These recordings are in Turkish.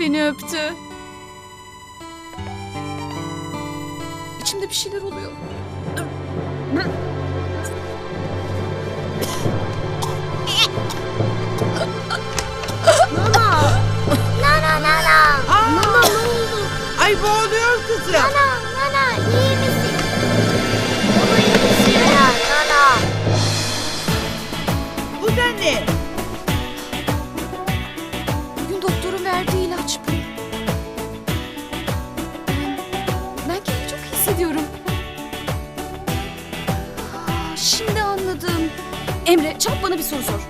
beni öptü. İçimde bir şeyler oluyor. Aa, Şimdi anladım. Emre çabuk bana bir soru sor.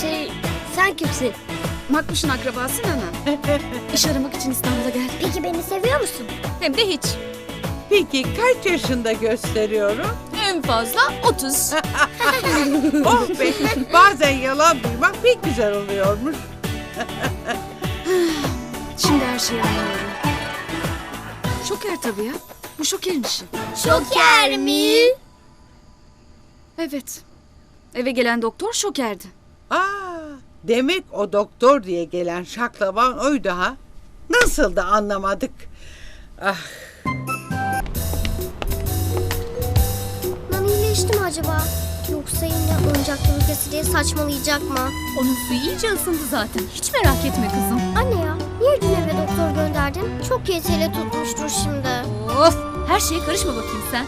Şey sen kimsin? Makbuş'un akrabası Nana. İş aramak için İstanbul'a geldi. Peki beni seviyor musun? Hem de hiç. Peki kaç yaşında gösteriyorum? En fazla 30. Oh be bazen yalan duymak pek güzel oluyormuş. Şimdi her şeyi anlıyorum. Şoker tabii ya. Bu şokerin işi. Şoker mi? Evet. Eve gelen doktor şokerdi. Aa, demek o doktor diye gelen şaklaban oydu ha? Nasıl da anlamadık. Ah, Nana iyileşti mi acaba? Yoksa yine oyuncaklı ülkesi diye saçmalayacak mı? Onun suyu iyice ısındı zaten. Hiç merak etme kızım. Anne ya dün eve doktor gönderdin? Çok yeteli tutmuştur şimdi. Of! Her şeye karışma bakayım sen.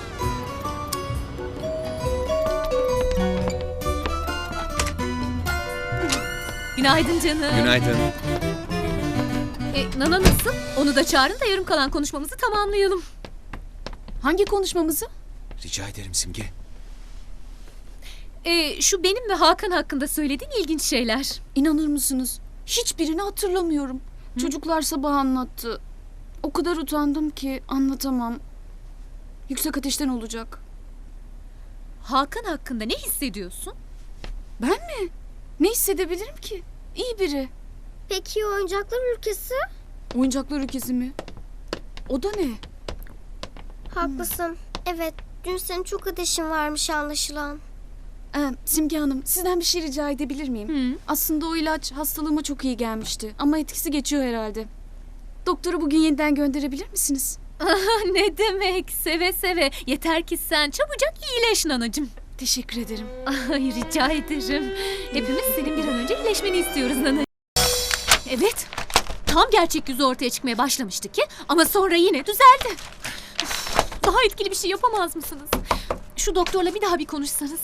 Günaydın canım. Günaydın. E, Nana nasıl? Onu da çağırın da yarım kalan konuşmamızı tamamlayalım. Hangi konuşmamızı? Rica ederim Simge. E, şu benim ve Hakan hakkında söylediğin ilginç şeyler. İnanır mısınız? Hiçbirini hatırlamıyorum. Çocuklar sabah anlattı. O kadar utandım ki anlatamam. Yüksek ateşten olacak. Hakan hakkında ne hissediyorsun? Ben mi? Ne hissedebilirim ki? İyi biri. Peki oyuncaklar ülkesi? Oyuncaklar ülkesi mi? O da ne? Haklısın. Evet dün senin çok ateşin varmış anlaşılan. Ee, Simge Hanım sizden bir şey rica edebilir miyim? Hı. Aslında o ilaç hastalığıma çok iyi gelmişti. Ama etkisi geçiyor herhalde. Doktoru bugün yeniden gönderebilir misiniz? ne demek? Seve seve. Yeter ki sen çabucak iyileş nanacığım. Teşekkür ederim. Ay rica ederim. Hepimiz senin bir an önce iyileşmeni istiyoruz Nana. Evet. Tam gerçek yüzü ortaya çıkmaya başlamıştı ki ama sonra yine düzeldi. Daha etkili bir şey yapamaz mısınız? Şu doktorla bir daha bir konuşsanız.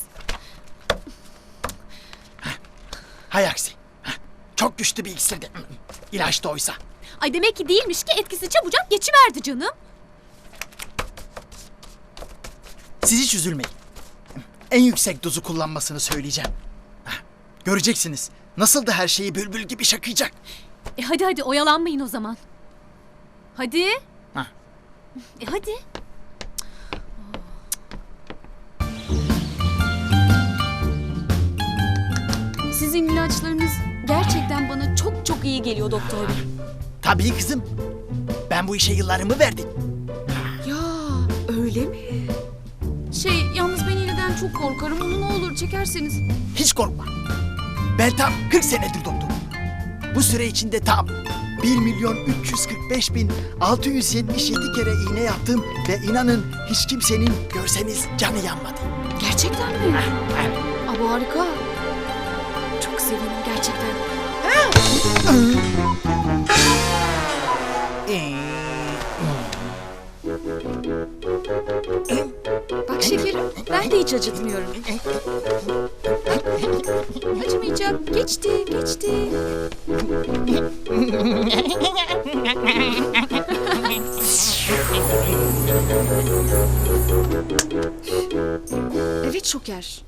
Hay aksi. Heh, Çok güçlü bir iksirdi. İlaç da oysa. Ay demek ki değilmiş ki etkisi çabucak geçiverdi canım. Siz hiç üzülmeyin. En yüksek dozu kullanmasını söyleyeceğim. Heh, Göreceksiniz. Nasıl da her şeyi bülbül gibi şakıyacak. E hadi hadi oyalanmayın o zaman. Hadi. Ha. E hadi. Sizin ilaçlarınız gerçekten bana çok çok iyi geliyor doktor bey. Tabii kızım. Ben bu işe yıllarımı verdim. Ya öyle mi? Şey yalnız ben iğneden çok korkarım. Onu ne olur çekerseniz. Hiç korkma. Ben tam 40 senedir doktorum. Bu süre içinde tam 1 milyon 345 bin 677 kere iğne yaptım ve inanın hiç kimsenin görseniz canı yanmadı. Gerçekten mi? Aa, bu harika. Çok sevindim gerçekten. Bak şekerim ben de hiç acıtmıyorum. Acımayacak. Geçti, geçti. Evet Şoker.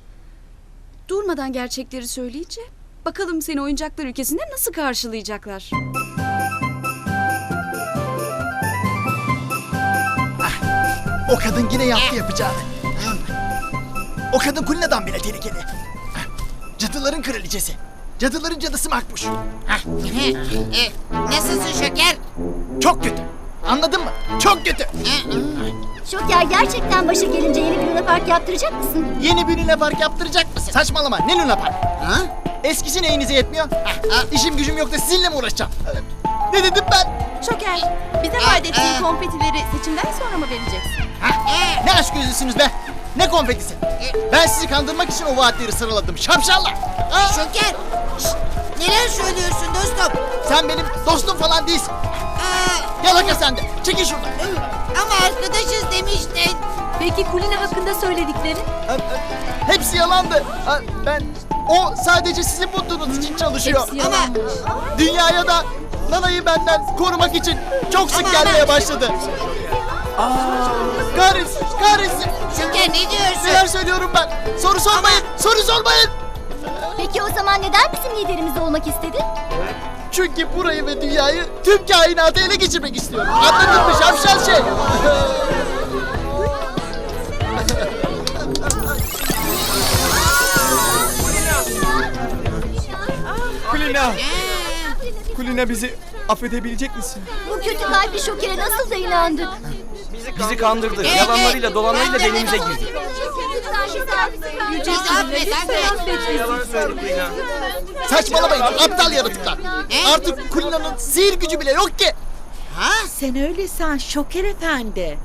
Durmadan gerçekleri söyleyince bakalım seni oyuncaklar ülkesinde nasıl karşılayacaklar. O kadın yine yaptı yapacağını. O kadın Kulina'dan bile tehlikeli. Cadıların kraliçesi. Cadıların cadısı Makbuş. Nasılsın Şeker? Çok kötü. Anladın mı? Çok kötü. Şoker gerçekten başı gelince yeni bir Luna Park yaptıracak mısın? Yeni bir Luna Park yaptıracak mısın? Saçmalama. Ne Luna Park? Ha? Eskisi neyinize yetmiyor? İşim gücüm yok da sizinle mi uğraşacağım? Ne dedim ben? Şoker, bize vaat ettiğin konfetileri seçimden sonra mı vereceksin? Ne aşk gözlüsünüz be? Ne konfetisi? Ben sizi kandırmak için o vaatleri sıraladım. Şapşallar. Aa, Şoker. şşt, neler söylüyorsun dostum? sen benim dostum falan değilsin. Aa, Yalaka sen de. Çekil şuradan. ama arkadaşız demiştin. Peki Kulina hakkında söyledikleri? Hepsi yalandı. Ben o sadece sizin mutluluğunuz için çalışıyor. Hepsi yalanmış. Dünyaya da Nana'yı benden korumak için çok sık Ama- gelmeye ama- başladı. Kahretsin, kahretsin. Şoker ne diyorsun? Neler söylüyorum ben? Soru sormayın, soru sormayın. Peki o zaman neden bizim liderimiz olmak istedin? Çünkü burayı ve dünyayı tüm kainatı ele geçirmek istiyorum. Anladın mı şapşal şey? Kulina! Kulina bizi affedebilecek misin? Bu kötü kalpli şokere nasıl da? Bizi kandırdı. Evet. Yalanlarıyla dolanlarıyla delimize girdi. Bizi affet affet. Saçmalamayın aptal yaratıklar. Artık Kulina'nın sihir gücü bile yok ki. Sen öyle san Şoker Efendi.